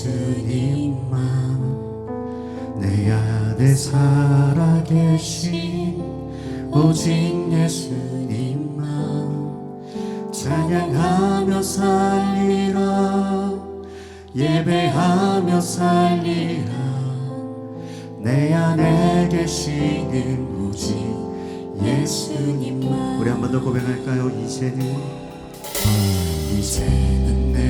예수님만 내 안에 살아계신 오직 예수님만 찬양하며 살리라 예배하며 살리라. 내 안에 계시는 오직 예수님만 우리 한 번 더 고백할까요? 이제는? 이제는 내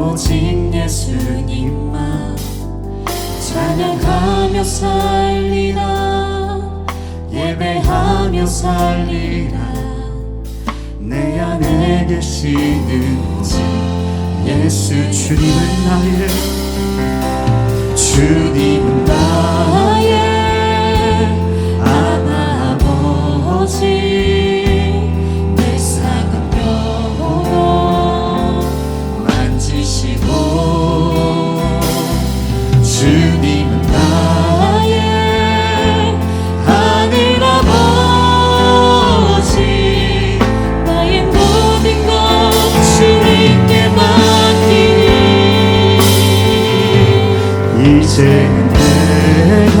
오직 예수님만 찬양하며 살리라. 예배하며 살리라. 내 안에 계시는 오직 예수 주님은 나의 주님은 나의 아버지 내가